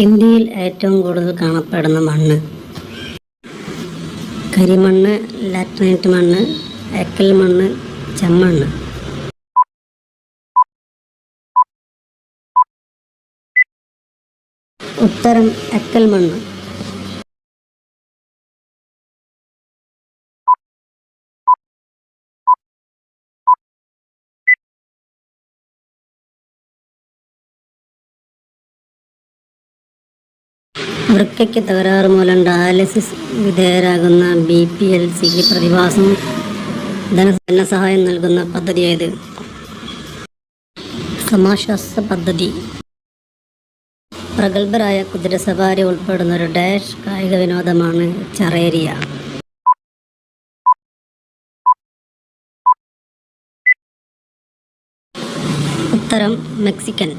ഇന്ത്യയിൽ ഏറ്റവും കൂടുതൽ കാണപ്പെടുന്ന മണ്ണ്. കരിമണ്ണ് ലാറ്ററൈറ്റ് മണ്ണ് എക്കൽ മണ്ണ് ചെമ്മണ്ണ്. ഉത്തരം എക്കൽ മണ്ണ്. വൃക്കയ്ക്ക് തകരാറ് മൂലം ഡയാലിസിസ് വിധേയരാകുന്ന ബി പി എൽ സിക്ക് പ്രതിഭാസം ധന ധനസഹായം നൽകുന്ന പദ്ധതി ഏത് സമാശ്വാസ പദ്ധതി. പ്രഗത്ഭരായ കുതിരസവാരി ഉൾപ്പെടുന്ന ഒരു ഡാഷ് കായിക വിനോദമാണ് ചറേരിയ. ഉത്തരം മെക്സിക്കൻ.